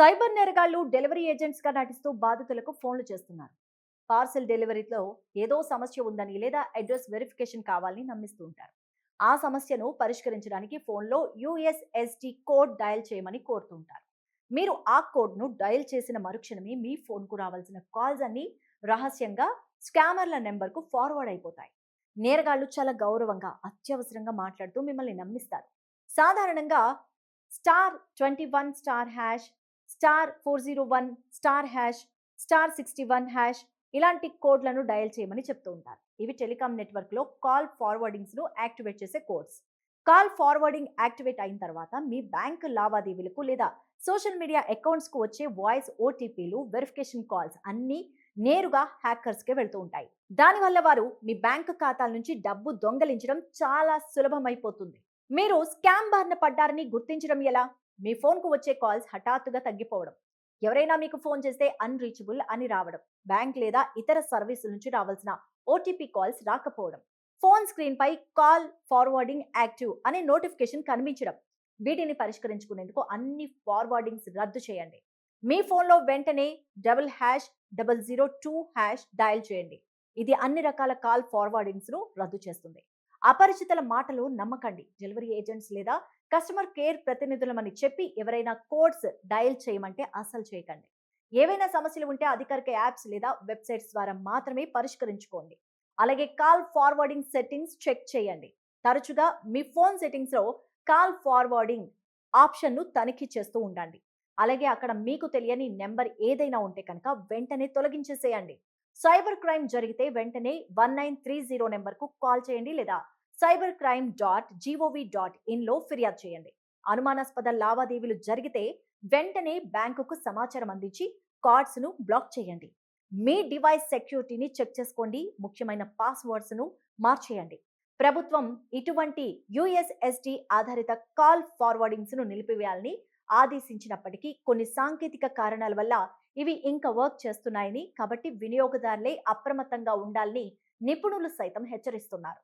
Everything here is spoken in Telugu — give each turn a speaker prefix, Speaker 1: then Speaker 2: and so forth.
Speaker 1: సైబర్ నేరగాళ్ళు డెలివరీ ఏజెంట్స్గా నటిస్తూ బాధితులకు ఫోన్లు చేస్తున్నారు. పార్సెల్ డెలివరీలో ఏదో సమస్య ఉందని లేదా అడ్రస్ వెరిఫికేషన్ కావాలని నమ్మిస్తూ ఉంటారు. ఆ సమస్యను పరిష్కరించడానికి ఫోన్లో యుఎస్ఎస్డి కోడ్ డయల్ చేయమని కోరుతుంటారు మీరు ఆ కోడ్ను డయల్ చేసిన మరుక్షణమే మీ ఫోన్కు రావాల్సిన కాల్స్ అన్ని రహస్యంగా స్కామర్ల నెంబర్కు ఫార్వర్డ్ అయిపోతాయి. నేరగాళ్ళు చాలా గౌరవంగా అత్యవసరంగా మాట్లాడుతూ మిమ్మల్ని నమ్మిస్తారు. సాధారణంగా star twenty one star hash star four zero one star hash star sixty one hash ఇలాంటి కోడ్లను డయల్ చేయమని చెప్తూ ఉంటారు. ఇవి టెలికాం నెట్వర్క్లో కాల్ ఫార్వర్డింగ్స్ను యాక్టివేట్ చేసే కోడ్స్. కాల్ ఫార్వర్డింగ్ యాక్టివేట్ అయిన తర్వాత మీ బ్యాంక్ లావాదేవీలకు లేదా సోషల్ మీడియా అకౌంట్స్కు వచ్చే వాయిస్ ఓటీపీలు వెరిఫికేషన్ కాల్స్ అన్నీ నేరుగా హ్యాకర్స్కే వెళ్తూ ఉంటాయి. దానివల్ల వారు మీ బ్యాంక్ ఖాతాల నుంచి డబ్బు దొంగలించడం చాలా సులభమైపోతుంది. మీరు స్కామ్ బారిన పడ్డారని గుర్తించడం ఎలా? మీ ఫోన్కు వచ్చే కాల్స్ హఠాత్తుగా తగ్గిపోవడం. ఎవరైనా మీకు ఫోన్ చేస్తే అన్రీచబుల్ అని రావడం. బ్యాంక్ లేదా ఇతర సర్వీసుల నుంచి రావాల్సిన ఓటీపీ కాల్స్ రాకపోవడం. ఫోన్ స్క్రీన్ పై కాల్ ఫార్వర్డింగ్ యాక్టివ్ అనే నోటిఫికేషన్ కనిపించడం. వీటిని పరిష్కరించుకునేందుకు అన్ని ఫార్వర్డింగ్స్ రద్దు చేయండి. మీ ఫోన్లో వెంటనే double hash double zero two hash dial చేయండి. ఇది అన్ని రకాల కాల్ ఫార్వర్డింగ్స్ను రద్దు చేస్తుంది. అపరిచితుల మాటలు నమ్మకండి. డెలివరీ ఏజెంట్స్ లేదా కస్టమర్ కేర్ ప్రతినిధులమని చెప్పి ఎవరైనా కోడ్స్ డయల్ చేయమంటే అస్సలు చేయకండి. ఏవైనా సమస్యలు ఉంటే అధికారిక యాప్స్ లేదా వెబ్సైట్స్ ద్వారా మాత్రమే పరిష్కరించుకోండి. అలాగే కాల్ ఫార్వర్డింగ్ సెట్టింగ్స్ చెక్ చేయండి. తరచుగా మీ ఫోన్ సెట్టింగ్స్లో కాల్ ఫార్వర్డింగ్ ఆప్షన్ను తనిఖీ చేస్తూ ఉండండి. అలాగే అక్కడ మీకు తెలియని నెంబర్ ఏదైనా ఉంటే కనుక వెంటనే తొలగించేసేయండి. సైబర్ క్రైమ్ జరిగితే వెంటనే వన్ నైన్ త్రీ జీరో నెంబర్కు కాల్ చేయండి లేదా cyber crime dot GOV dot ఇన్లో ఫిర్యాదు చేయండి. అనుమానాస్పద లావాదేవీలు జరిగితే వెంటనే బ్యాంకుకు సమాచారం అందించి కార్డ్స్ను బ్లాక్ చేయండి. మీ డివైస్ సెక్యూరిటీని చెక్ చేసుకోండి. ముఖ్యమైన పాస్వర్డ్స్ను మార్చేయండి. ప్రభుత్వం ఇటువంటి యుఎస్ఎస్డి ఆధారిత కాల్ ఫార్వర్డింగ్స్ను నిలిపివేయాలని ఆదేశించినప్పటికీ కొన్ని సాంకేతిక కారణాల వల్ల ఇవి ఇంకా వర్క్ చేస్తున్నాయని కాబట్టి వినియోగదారులే అప్రమత్తంగా ఉండాలని నిపుణులు సైతం హెచ్చరిస్తున్నారు.